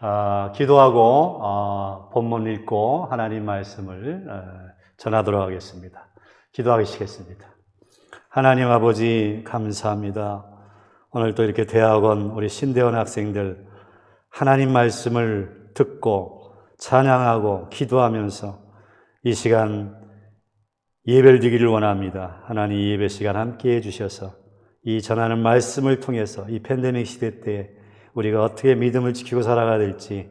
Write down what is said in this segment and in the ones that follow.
어, 기도하고 어, 본문 읽고 하나님 말씀을 어, 전하도록 하겠습니다. 기도하시겠습니다. 하나님 아버지 감사합니다. 오늘 또 이렇게 대학원 우리 신대원 학생들 하나님 말씀을 듣고 찬양하고 기도하면서 이 시간 예배를 드리기를 원합니다. 하나님 이 예배 시간 함께 해주셔서 이 전하는 말씀을 통해서 이 팬데믹 시대 때 우리가 어떻게 믿음을 지키고 살아가야 될지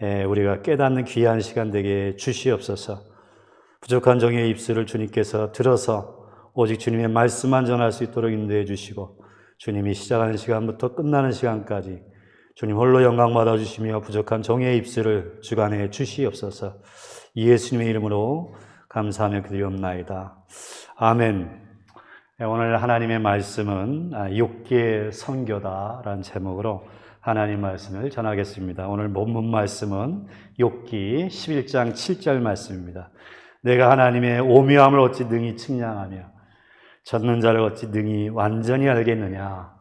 에, 우리가 깨닫는 귀한 시간 되게 주시옵소서. 부족한 종의 입술을 주님께서 들어서 오직 주님의 말씀만 전할 수 있도록 인도해 주시고 주님이 시작하는 시간부터 끝나는 시간까지 주님 홀로 영광 받아 주시며 부족한 종의 입술을 주관해 주시옵소서. 예수님의 이름으로 감사하며 드리옵나이다. 아멘. 네, 오늘 하나님의 말씀은 아, 육계 선교다라는 제목으로 하나님 말씀을 전하겠습니다. 오늘 본문 말씀은 욥기 11장 7절 말씀입니다. 내가 하나님의 오묘함을 어찌 능히 측량하며 젖는 자를 어찌 능히 완전히 알겠느냐.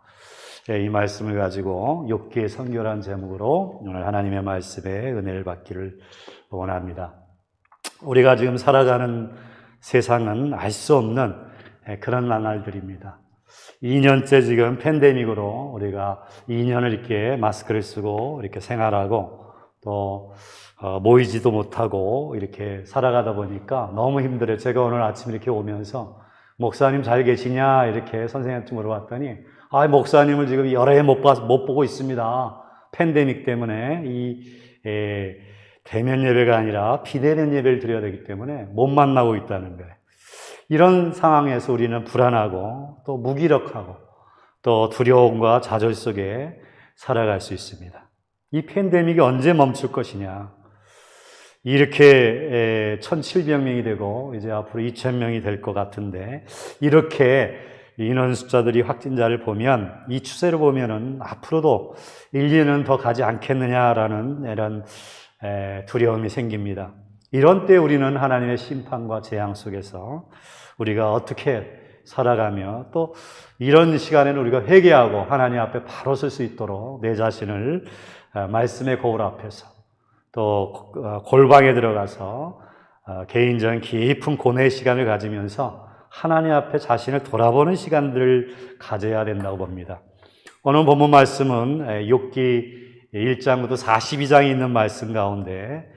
네, 이 말씀을 가지고 욥기의 선교라는 제목으로 오늘 하나님의 말씀에 은혜를 받기를 원합니다. 우리가 지금 살아가는 세상은 알 수 없는 그런 나날들입니다. 2년째 지금 팬데믹으로 우리가 2년을 이렇게 마스크를 쓰고 이렇게 생활하고 또 어, 모이지도 못하고 이렇게 살아가다 보니까 너무 힘들어요. 제가 오늘 아침 이렇게 오면서 목사님 잘 계시냐 이렇게 선생님한테 물어봤더니 아 목사님을 지금 여러 해못 못 보고 있습니다. 팬데믹 때문에 이 에, 대면 예배가 아니라 비대면 예배를 드려야 되기 때문에 못 만나고 있다는 거예요. 이런 상황에서 우리는 불안하고 또 무기력하고 또 두려움과 좌절 속에 살아갈 수 있습니다. 이 팬데믹이 언제 멈출 것이냐. 이렇게 1,700명이 되고 이제 앞으로 2,000명이 될 것 같은데 이렇게 인원 숫자들이 확진자를 보면 이 추세를 보면은 앞으로도 1, 2년 더 가지 않겠느냐라는 이런 두려움이 생깁니다. 이런 때 우리는 하나님의 심판과 재앙 속에서 우리가 어떻게 살아가며 또 이런 시간에는 우리가 회개하고 하나님 앞에 바로 설 수 있도록 내 자신을 말씀의 거울 앞에서 또 어, 골방에 들어가서 어, 개인적인 깊은 고뇌의 시간을 가지면서 하나님 앞에 자신을 돌아보는 시간들을 가져야 된다고 봅니다. 오늘 본문 말씀은 욥기 1장부터 42장에 있는 말씀 가운데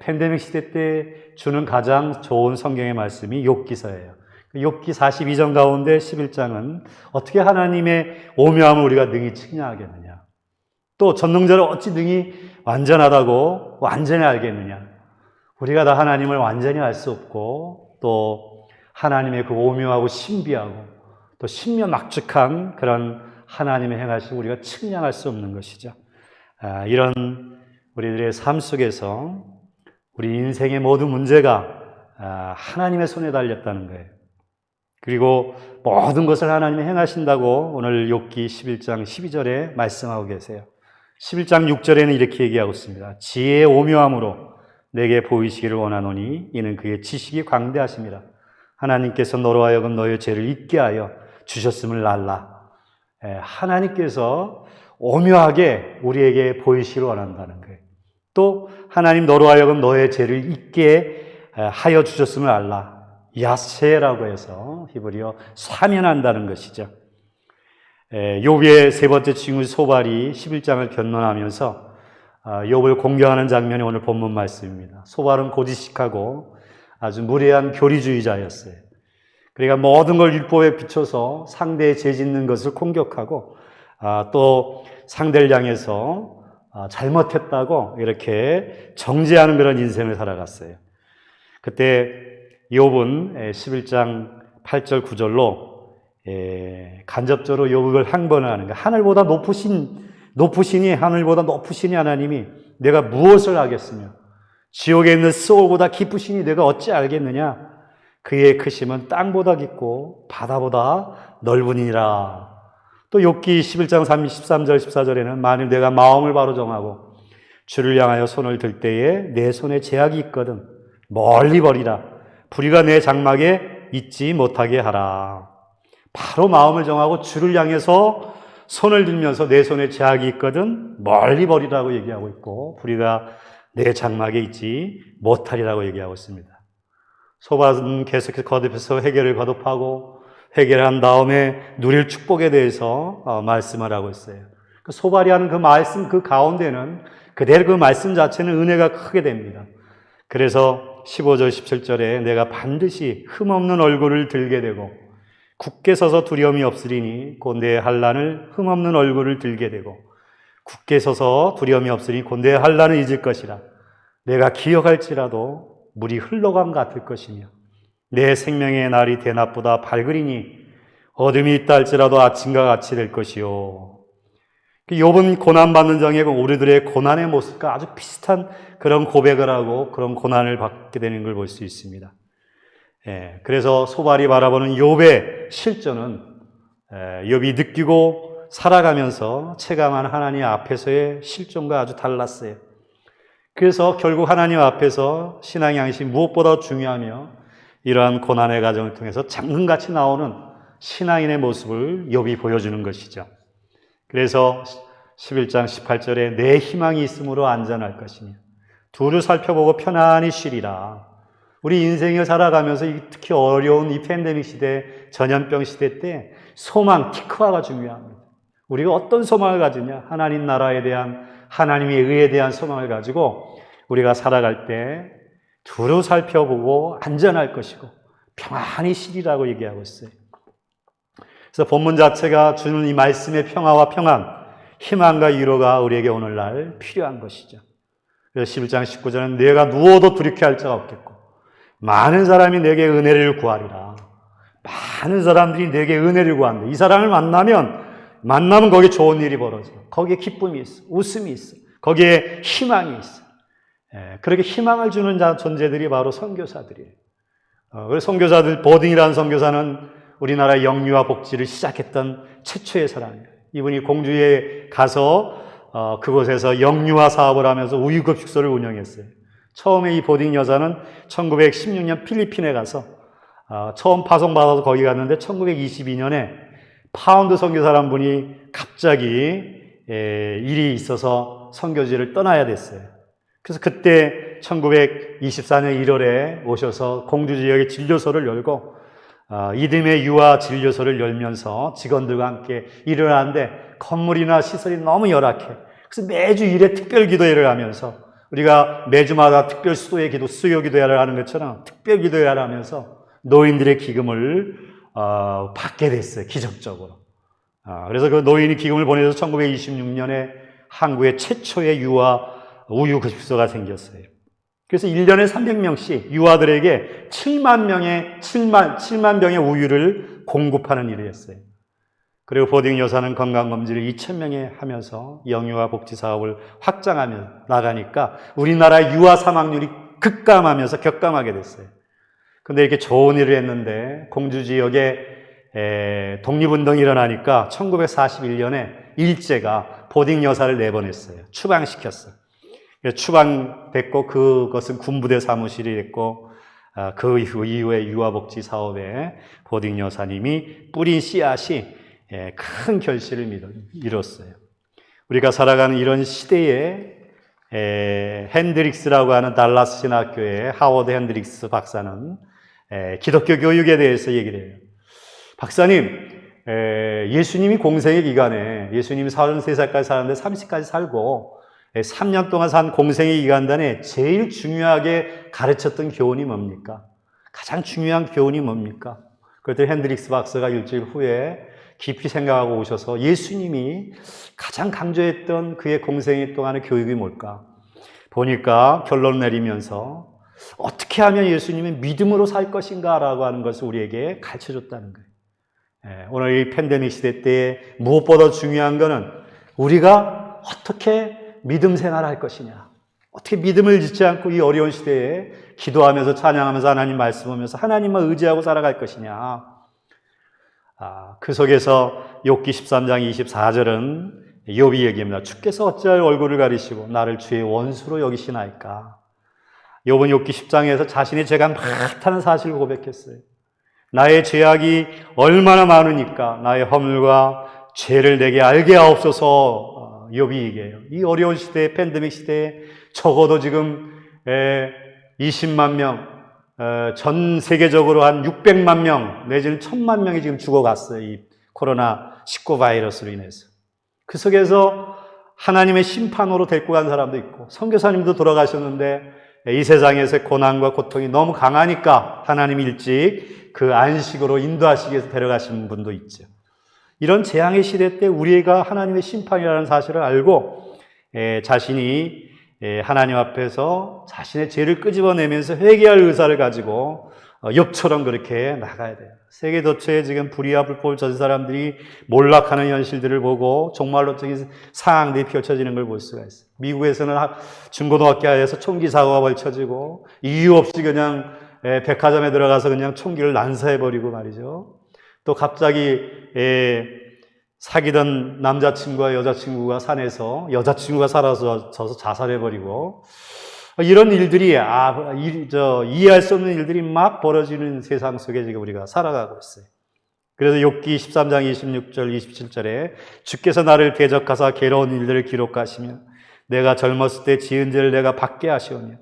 팬데믹 시대 때 주는 가장 좋은 성경의 말씀이 욥기서예요. 욥기 42장 가운데 11장은 어떻게 하나님의 오묘함을 우리가 능히 측량하겠느냐. 또 전능자를 어찌 능히 완전하다고 완전히 알겠느냐. 우리가 다 하나님을 완전히 알 수 없고 또 하나님의 그 오묘하고 신비하고 또 신묘막측한 그런 하나님의 행하심 우리가 측량할 수 없는 것이죠. 아, 이런 우리들의 삶 속에서 우리 인생의 모든 문제가 아, 하나님의 손에 달렸다는 거예요. 그리고 모든 것을 하나님이 행하신다고 오늘 욥기 11장 12절에 말씀하고 계세요. 11장 6절에는 이렇게 얘기하고 있습니다. 지혜의 오묘함으로 내게 보이시기를 원하노니 이는 그의 지식이 광대하심이라. 하나님께서 너로 하여금 너의 죄를 잊게 하여 주셨음을 알라. 하나님께서 오묘하게 우리에게 보이시기를 원한다는 거예요. 또 하나님 너로 하여금 너의 죄를 잊게 하여 주셨음을 알라. 야세라고 해서 히브리어 사면한다는 것이죠. 욥의 세 번째 친구 소발이 11장을 견론하면서 아, 욥을 공경하는 장면이 오늘 본문 말씀입니다. 소발은 고지식하고 아주 무례한 교리주의자였어요. 그러니까 모든 걸 율법에 비춰서 상대의 죄 짓는 것을 공격하고 아, 또 상대를 향해서 아, 잘못했다고 이렇게 정죄하는 그런 인생을 살아갔어요. 그때 욥은 11장 8절 9절로 간접적으로 욥을 항변하는 거 하늘보다 높으신 높으시니 하늘보다 높으시니 하나님이 내가 무엇을 하겠으며 지옥에 있는 소울보다 깊으시니 내가 어찌 알겠느냐 그의 크심은 땅보다 깊고 바다보다 넓으니라 또 욥기 11장 13절 14절에는 만일 내가 마음을 바로 정하고 주를 향하여 손을 들 때에 내 손에 제약이 있거든 멀리 버리라 불의가 내 장막에 있지 못하게 하라 바로 마음을 정하고 주를 향해서 손을 들면서 내 손에 제약이 있거든 멀리 버리라고 얘기하고 있고 불의가 내 장막에 있지 못하리라고 얘기하고 있습니다. 소바는 계속해서 거듭해서 회개를 거듭하고 회개를 한 다음에 누릴 축복에 대해서 어, 말씀을 하고 있어요. 그 소발이 하는 그 말씀 그 가운데는 그대로 그 말씀 자체는 은혜가 크게 됩니다. 그래서 15절 17절에 내가 반드시 흠없는 얼굴을 들게 되고 굳게 서서 두려움이 없으리니 곧내 한란을 흠없는 얼굴을 들게 되고 굳게 서서 두려움이 없으니 곧내 한란을 잊을 것이라 내가 기억할지라도 물이 흘러감 같을 것이며 내 생명의 날이 대낮보다 밝으리니 어둠이 있다 할지라도 아침과 같이 될 것이요 욥은 고난받는 장에 우리들의 고난의 모습과 아주 비슷한 그런 고백을 하고 그런 고난을 받게 되는 걸 볼 수 있습니다. 예, 그래서 소발이 바라보는 욥의 실전은 예, 욥이 느끼고 살아가면서 체감한 하나님 앞에서의 실존과 아주 달랐어요. 그래서 결국 하나님 앞에서 신앙의 양식이 무엇보다 중요하며 이러한 고난의 과정을 통해서 장군같이 나오는 신앙인의 모습을 욥이 보여주는 것이죠. 그래서 11장 18절에 내 희망이 있으므로 안전할 것이며 두루 살펴보고 편안히 쉬리라. 우리 인생을 살아가면서 특히 어려운 이 팬데믹 시대, 전염병 시대 때 소망, 티크화가 중요합니다. 우리가 어떤 소망을 가지냐? 하나님 나라에 대한, 하나님의 의에 대한 소망을 가지고 우리가 살아갈 때 두루 살펴보고 안전할 것이고 평안히 쉬리라고 얘기하고 있어요. 그래서 본문 자체가 주는 이 말씀의 평화와 평안, 희망과 위로가 우리에게 오늘날 필요한 것이죠. 그래서 11장 19절은 내가 누워도 두렵게 자가 없겠고 많은 사람이 내게 은혜를 구하리라. 많은 사람들이 내게 은혜를 구한다. 이 사람을 만나면 만나면 거기에 좋은 일이 벌어져. 거기에 기쁨이 있어. 웃음이 있어. 거기에 희망이 있어. 예, 그렇게 희망을 주는 자 존재들이 바로 선교사들이에요. 어, 그래서 선교사들 보딩이라는 선교사는 우리나라 영유아 복지를 시작했던 최초의 사람이에요. 이분이 공주에 가서 어, 그곳에서 영유아 사업을 하면서 우유급식소를 운영했어요. 처음에 이 보딩 여자는 1916년 필리핀에 가서 어, 처음 파송받아서 거기 갔는데 1922년에 파운드 선교사란 분이 갑자기 에, 일이 있어서 선교지를 떠나야 됐어요. 그래서 그때 1924년 1월에 오셔서 공주 지역에 진료소를 열고 어, 이듬해 유아 진료소를 열면서 직원들과 함께 일을 하는데 건물이나 시설이 너무 열악해. 그래서 매주 일에 특별 기도회를 하면서 우리가 매주마다 특별 수도의 기도, 수요 기도회를 하는 것처럼 특별 기도회를 하면서 노인들의 기금을 어, 받게 됐어요. 기적적으로. 어, 그래서 그 노인이 기금을 보내서 1926년에 한국의 최초의 유아 우유 급식소가 생겼어요. 그래서 1년에 300명씩 유아들에게 7만 명의 7만 7만 병의 우유를 공급하는 일을 했어요. 그리고 보딩 여사는 건강검진을 2,000명에 하면서 영유아 복지 사업을 확장하며 나가니까 우리나라 유아 사망률이 급감하면서 격감하게 됐어요. 근데 이렇게 좋은 일을 했는데 공주 지역에 독립운동이 일어나니까 1941년에 일제가 보딩 여사를 내보냈어요. 추방시켰어요. 추방됐고 그것은 군부대 사무실이 됐고 아, 그 이후에 유아복지 사업에 보딩 여사님이 뿌린 씨앗이 예, 큰 결실을 이뤘어요. 우리가 살아가는 이런 시대에 핸드릭스라고 하는 달라스 신학교의 하워드 핸드릭스 박사는 기독교 교육에 대해서 얘기를 해요. 박사님, 예수님이 공생의 기간에 예수님이 33살까지 살았는데 30까지 살고 3년 동안 산 공생의 기간단에 제일 중요하게 가르쳤던 교훈이 뭡니까? 가장 중요한 교훈이 뭡니까? 그때 핸드릭스 박사가 일주일 후에 깊이 생각하고 오셔서 예수님이 가장 강조했던 그의 공생애 동안의 교육이 뭘까? 보니까 결론 내리면서 어떻게 하면 예수님이 믿음으로 살 것인가 라고 하는 것을 우리에게 가르쳐 줬다는 거예요. 예, 오늘 이 팬데믹 시대 때 무엇보다 중요한 것은 우리가 어떻게 믿음 생활을 할 것이냐. 어떻게 믿음을 짓지 않고 이 어려운 시대에 기도하면서 찬양하면서 하나님 말씀하면서 하나님만 의지하고 살아갈 것이냐. 아, 그 속에서 욥기 13장 24절은 욥이 얘기합니다. 주께서 어찌할 얼굴을 가리시고 나를 주의 원수로 여기시나이까. 욥은 욥기 10장에서 자신의 죄가 많다는 사실을 고백했어요. 나의 죄악이 얼마나 많으니까 나의 허물과 죄를 내게 알게 하옵소서 어, 욥이 얘기해요. 이 어려운 시대에 팬데믹 시대에 적어도 지금 에, 20만 명, 어, 전 세계적으로 한 600만 명 내지는 1000만 명이 지금 죽어갔어요. 이 코로나 19 바이러스로 인해서. 그 속에서 하나님의 심판으로 데리고 간 사람도 있고 선교사님도 돌아가셨는데 이 세상에서 고난과 고통이 너무 강하니까 하나님이 일찍 그 안식으로 인도하시기 위해서 데려가신 분도 있죠. 이런 재앙의 시대 때 우리가 하나님의 심판이라는 사실을 알고 에, 자신이 에, 하나님 앞에서 자신의 죄를 끄집어내면서 회개할 의사를 가지고 어, 욥처럼 그렇게 나가야 돼요. 세계 도처에 지금 불의와 불법을 져진 사람들이 몰락하는 현실들을 보고 저기 상황들이 펼쳐지는 걸 볼 수가 있어요. 미국에서는 하- 중고등학교에서 총기 사고가 벌쳐지고 이유 없이 그냥 에, 백화점에 들어가서 그냥 총기를 난사해버리고 말이죠. 또 갑자기 에, 사귀던 남자친구와 여자친구가 산에서 여자친구가 사라져서 자살해버리고 이런 일들이 아, 일, 저, 이해할 수 없는 일들이 막 벌어지는 세상 속에 지금 우리가 살아가고 있어요. 그래서 욥기 13장 26절 27절에 주께서 나를 대적하사 괴로운 일들을 기록하시며 내가 젊었을 때 지은 죄를 내가 받게 하시오며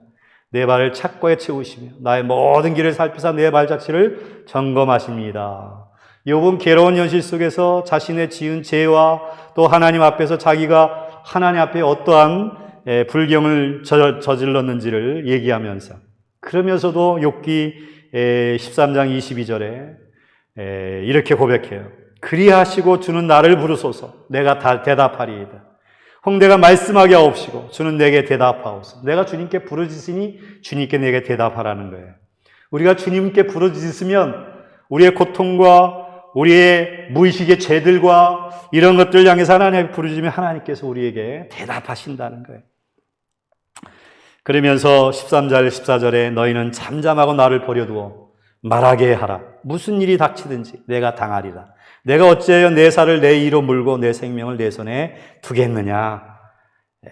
내 발을 착고에 채우시며 나의 모든 길을 살피사 내 발자취를 점검하십니다. 욥은 괴로운 현실 속에서 자신의 지은 죄와 또 하나님 앞에서 자기가 하나님 앞에 어떠한 에, 불경을 저- 저질렀는지를 얘기하면서 그러면서도 욥기 에, 13장 22절에 에, 이렇게 고백해요. 그리하시고 주는 나를 부르소서 내가 다 대답하리이다. 홍대가 말씀하게 하옵시고 주는 내게 대답하옵소서. 내가 주님께 부르짖으니 주님께 내게 대답하라는 거예요. 우리가 주님께 부르짖으면 우리의 고통과 우리의 무의식의 죄들과 이런 것들 향해서 하나님께 부르짖으면 하나님께서 우리에게 대답하신다는 거예요. 그러면서 13절, 14절에 너희는 잠잠하고 나를 버려두어 말하게 하라. 무슨 일이 닥치든지 내가 당하리라. 내가 어찌하여 내 살을 내 이로 물고 내 생명을 내 손에 두겠느냐. 예.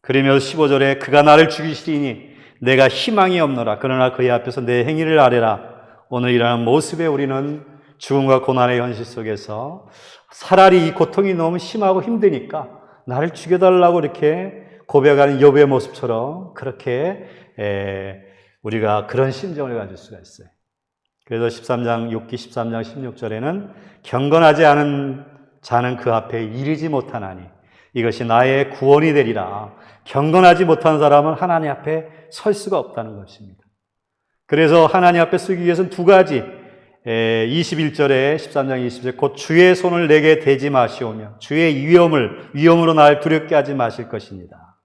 그러면서 15절에 그가 나를 죽이시리니 내가 희망이 없노라. 그러나 그의 앞에서 내 행위를 아뢰라. 오늘 이러한 모습에 우리는 죽음과 고난의 현실 속에서 차라리 이 고통이 너무 심하고 힘드니까 나를 죽여달라고 이렇게 고백하는 욥의 모습처럼 그렇게 에, 우리가 그런 심정을 가질 수가 있어요. 그래서 13장 6기 13장 16절에는 경건하지 않은 자는 그 앞에 이르지 못하나니 이것이 나의 구원이 되리라. 경건하지 못한 사람은 하나님 앞에 설 수가 없다는 것입니다. 그래서 하나님 앞에 서기 위해서는 두 가지 21절에 13장 20절 곧 주의 손을 내게 대지 마시오며 주의 위험을 위험으로 날 두렵게 하지 마실 것입니다.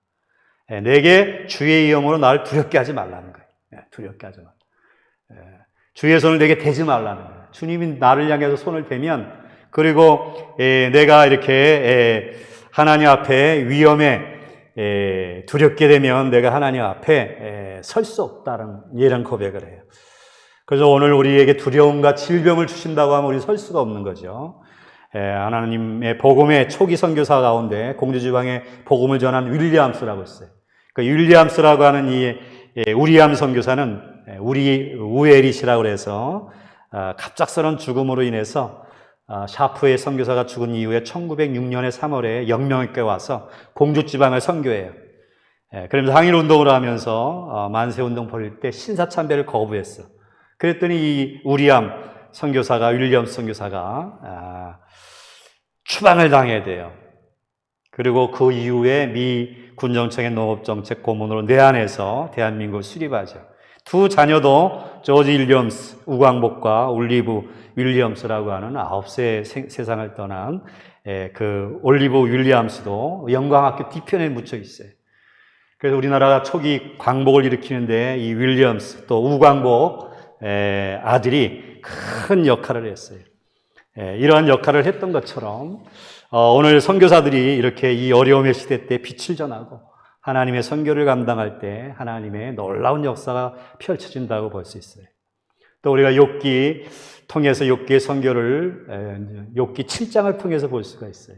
예, 내게 주의 위험으로 날 두렵게 하지 말라는 거예요. 예, 두렵게 하지 말. 예, 주의 손을 내게 대지 말라는 거예요. 주님이 나를 향해서 손을 대면 그리고 예, 내가 이렇게 예, 하나님 앞에 위험에 예, 두렵게 되면 내가 하나님 앞에 설 수 없다는 이런 고백을 해요. 그래서 오늘 우리에게 두려움과 질병을 주신다고 하면 우리 설 수가 없는 거죠. 예, 하나님의 복음의 초기 선교사 가운데 공주지방에 복음을 전한 윌리엄스라고 있어요. 그 윌리엄스라고 하는 이 예, 우리암 선교사는 예, 우리 우에릿이라고 해서 아, 갑작스러운 죽음으로 인해서 아, 샤프의 선교사가 죽은 이후에 1906년에 3월에 영명교회 와서 공주 지방을 선교해요. 예, 그러면서 항일 운동을 하면서 어, 만세 운동 벌일 때 신사참배를 거부했어. 그랬더니 이 우리암 선교사가 윌리엄스 선교사가 아, 추방을 당해야 돼요. 그리고 그 이후에 미 군정청의 농업정책 고문으로 내안해서 대한민국을 수립하죠. 두 자녀도 조지 윌리엄스, 우광복과 올리브 윌리엄스라고 하는 아홉 세 세상을 떠난 에, 그 올리브 윌리엄스도 영광학교 뒤편에 묻혀 있어요. 그래서 우리나라가 초기 광복을 일으키는데 이 윌리엄스 또 우광복 에, 아들이 큰 역할을 했어요. 에, 이러한 역할을 했던 것처럼 어, 오늘 선교사들이 이렇게 이 어려움의 시대 때 빛을 전하고 하나님의 선교를 감당할 때 하나님의 놀라운 역사가 펼쳐진다고 볼 수 있어요. 또 우리가 욥기 통해서 욥기의 선교를 욥기 7장을 통해서 볼 수가 있어요.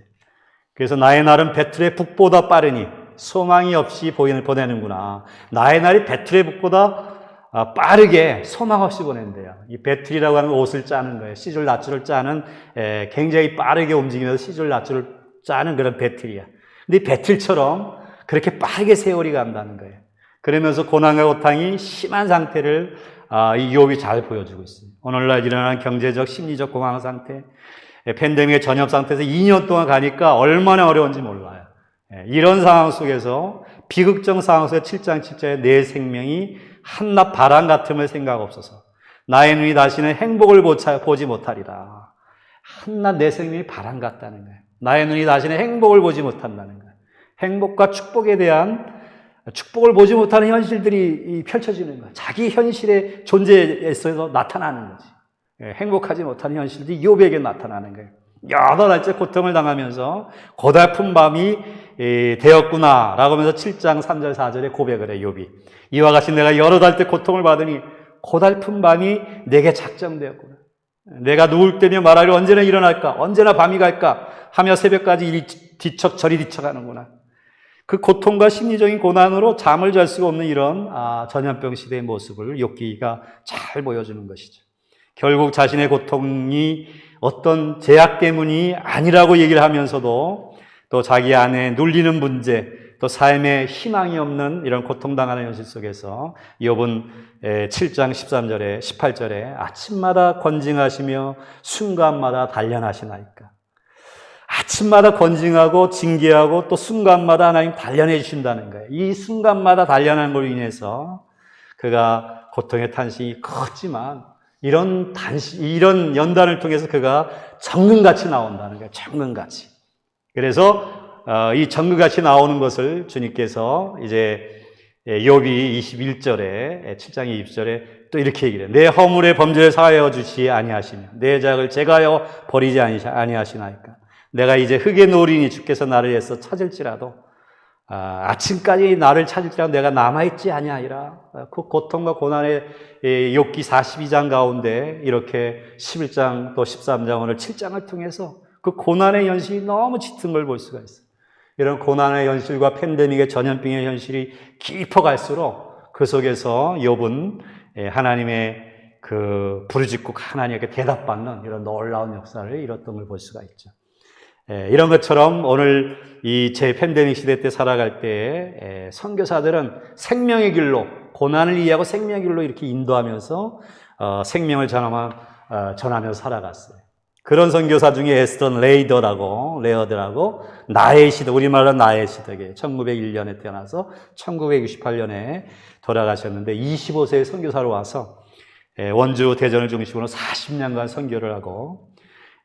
그래서 나의 날은 배틀의 북보다 빠르니 소망이 없이 보내는구나. 나의 날이 배틀의 북보다 아, 빠르게 소망 없이 보낸대요. 이 배틀이라고 하는 옷을 짜는 거예요. 시줄 낫줄을 짜는 에, 굉장히 빠르게 움직이면서 시줄 낫줄을 짜는 그런 배틀이야. 근데 이 배틀처럼 그렇게 빠르게 세월이 간다는 거예요. 그러면서 고난과 고탕이 심한 상태를 아, 이 욥이 잘 보여주고 있어요. 오늘날 일어나는 경제적, 심리적 공황 상태, 에, 팬데믹의 전염 상태에서 2년 동안 가니까 얼마나 어려운지 몰라요. 예, 이런 상황 속에서 비극적 상황 속에 7장 7절에 내 생명이 한낱 바람 같음을 생각 없어서 나의 눈이 다시는 행복을 보지 못하리라. 한낱 내 생명이 바람 같다는 거예요. 나의 눈이 다시는 행복을 보지 못한다는 거예요. 행복과 축복에 대한 축복을 보지 못하는 현실들이 펼쳐지는 거예요. 자기 현실의 존재에서 나타나는 거지. 예, 행복하지 못하는 현실들이 욥에게 나타나는 거예요. 여러 달째 고통을 당하면서 고달픈 밤이 되었구나라고 하면서 7장 3절 4절에 고백을 해 욥이. 이와 같이 내가 여러 달째 고통을 받으니 고달픈 밤이 내게 작정되었구나. 내가 누울 때며 말하려 언제나 일어날까? 언제나 밤이 갈까? 하며 새벽까지 이 뒤척 저리 뒤척하는구나. 그 고통과 심리적인 고난으로 잠을 잘 수가 없는 이런 아, 전염병 시대의 모습을 욥기가 잘 보여주는 것이죠. 결국 자신의 고통이 어떤 제약 때문이 아니라고 얘기를 하면서도 또 자기 안에 눌리는 문제, 또 삶에 희망이 없는 이런 고통당하는 현실 속에서 욥은 7장 13절에 18절에 아침마다 건징하시며 순간마다 단련하시나이까. 아침마다 건징하고 징계하고 또 순간마다 하나님 단련해 주신다는 거예요. 이 순간마다 단련한 걸로 인해서 그가 고통의 탄식이 컸지만 이런 단시, 이런 연단을 통해서 그가 정금같이 나온다는 거예요. 정금같이. 그래서 어, 이 정금같이 나오는 것을 주님께서 이제 욥이 21절에 7장 20절에 또 이렇게 얘기를 해요. 내 허물의 범죄를 사하여 주시 아니하시며 내 작을 제가여 버리지 아니하시나이까. 내가 이제 흙의 노린이 주께서 나를 해서 찾을지라도 아, 아침까지 나를 찾을지라도 내가 남아있지 아니하리라. 그 고통과 고난의 욥기 42장 가운데 이렇게 11장 또 13장 오늘 7장을 통해서 그 고난의 현실이 너무 짙은 걸 볼 수가 있어요. 이런 고난의 현실과 팬데믹의 전염병의 현실이 깊어 갈수록 그 속에서 욥은 하나님의 그 부르짖고 하나님에게 대답받는 이런 놀라운 역사를 이뤘던 걸 볼 수가 있죠. 이런 것처럼 오늘 이 제 팬데믹 시대 때 살아갈 때 선교사들은 생명의 길로 고난을 이해하고 생명의 길로 이렇게 인도하면서 어, 생명을 어, 전하며 살아갔어요. 그런 선교사 중에 에스턴 레이더라고 레어드라고 나의 시대 우리말로 나의 시대에 1901년에 태어나서 1968년에 돌아가셨는데 25세의 선교사로 와서 원주 대전을 중심으로 40년간 선교를 하고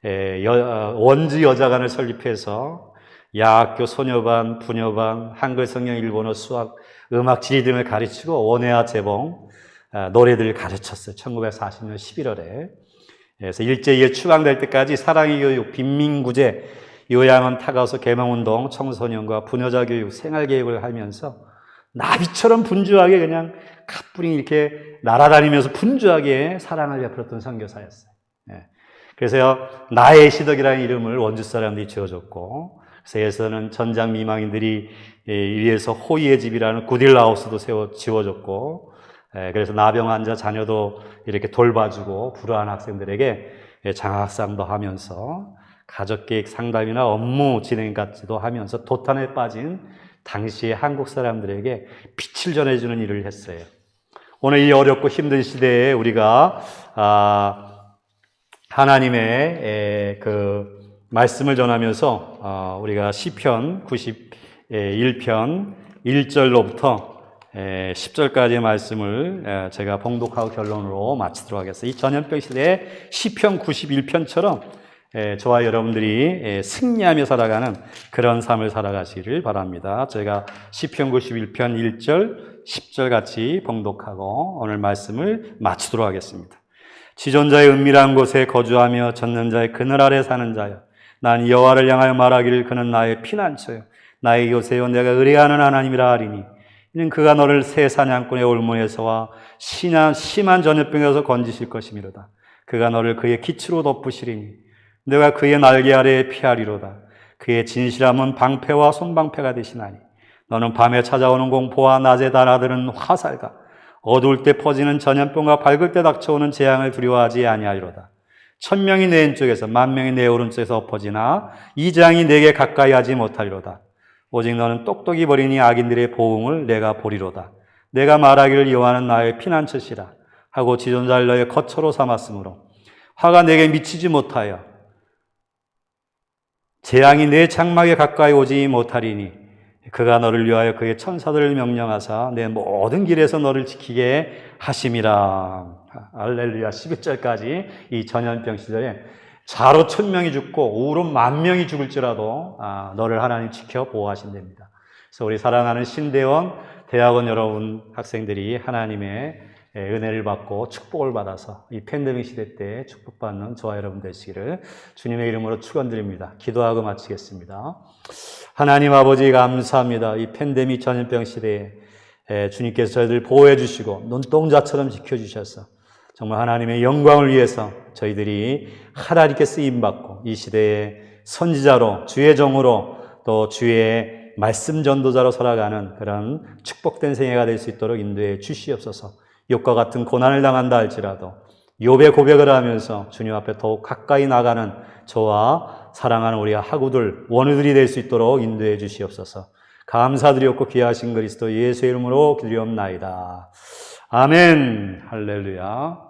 원주 여자관을 설립해서 야학교 소녀반, 부녀반, 한글 성경, 일본어, 수학, 음악, 지리 등을 가르치고 원예와 재봉 아, 노래들을 가르쳤어요. 1940년 11월에. 그래서 일제에 추방될 때까지 사랑의 교육, 빈민구제, 요양원 타가서 개명운동, 청소년과 부녀자 교육, 생활교육을 하면서 나비처럼 분주하게 그냥 가뿐히 이렇게 날아다니면서 분주하게 사랑을 베풀었던 선교사였어요. 예. 그래서 나의 시덕이라는 이름을 원주 사람들이 지어줬고, 그래서에서는 전장 미망인들이 위에서 호의의 집이라는 구딜하우스도 세워 지워줬고, 그래서 나병 환자 자녀도 이렇게 돌봐주고 불우한 학생들에게 장학상도 하면서 가족계획 상담이나 업무 진행 같지도 하면서 도탄에 빠진 당시의 한국 사람들에게 빛을 전해주는 일을 했어요. 오늘 이 어렵고 힘든 시대에 우리가 아, 하나님의 그 말씀을 전하면서 어, 우리가 시편 91편 1절로부터 10절까지의 말씀을 제가 봉독하고 결론으로 마치도록 하겠습니다. 이 전염병 시대에 시편 91편처럼 저와 여러분들이 승리하며 살아가는 그런 삶을 살아가시기를 바랍니다. 제가 시편 91편 1절, 10절 같이 봉독하고 오늘 말씀을 마치도록 하겠습니다. 지존자의 은밀한 곳에 거주하며 젖는 자의 그늘 아래 사는 자여 난 여호와를 향하여 말하기를 그는 나의 피난처요 나의 요새요 내가 의뢰하는 하나님이라 하리니 이는 그가 너를 새 사냥꾼의 올무에서와 심한, 심한 전염병에서 건지실 것이미로다. 그가 너를 그의 기치로 덮으시리니 내가 그의 날개 아래에 피하리로다. 그의 진실함은 방패와 손방패가 되시나니 너는 밤에 찾아오는 공포와 낮에 달아드는 화살과 어두울 때 퍼지는 전염병과 밝을 때 닥쳐오는 재앙을 두려워하지 아니하리로다. 천 명이 내 왼쪽에서 만 명이 내 오른쪽에서 엎어지나 이 재앙이 내게 가까이 하지 못하리로다. 오직 너는 똑똑히 버리니 악인들의 보응을 내가 보리로다. 내가 말하기를 여호와는 나의 피난처시라 하고 지존자를 너의 거처로 삼았으므로 화가 내게 미치지 못하여 재앙이 내 장막에 가까이 오지 못하리니 그가 너를 위하여 그의 천사들을 명령하사 내 모든 길에서 너를 지키게 하심이라. 알렐루야. 11절까지 이 전염병 시절에 자로 천 명이 죽고 우로 만 명이 죽을지라도 아, 너를 하나님 지켜 보호하신답니다. 그래서 우리 사랑하는 신대원 대학원 여러분 학생들이 하나님의 예, 은혜를 받고 축복을 받아서 이 팬데믹 시대 때 축복받는 저와 여러분 되시기를 주님의 이름으로 축원드립니다. 기도하고 마치겠습니다. 하나님 아버지 감사합니다. 이 팬데믹 전염병 시대에 예, 주님께서 저희들 보호해 주시고 눈동자처럼 지켜 주셔서 정말 하나님의 영광을 위해서 저희들이 하나님께 쓰임 받고 이 시대에 선지자로 주의 종으로 또 주의 말씀 전도자로 살아가는 그런 축복된 생애가 될 수 있도록 인도해 주시옵소서. 욕과 같은 고난을 당한다 할지라도 욥의 고백을 하면서 주님 앞에 더욱 가까이 나가는 저와 사랑하는 우리 하구들 원우들이 될 수 있도록 인도해 주시옵소서. 감사드리옵고 귀하신 그리스도 예수의 이름으로 기리옵나이다. 아멘. 할렐루야.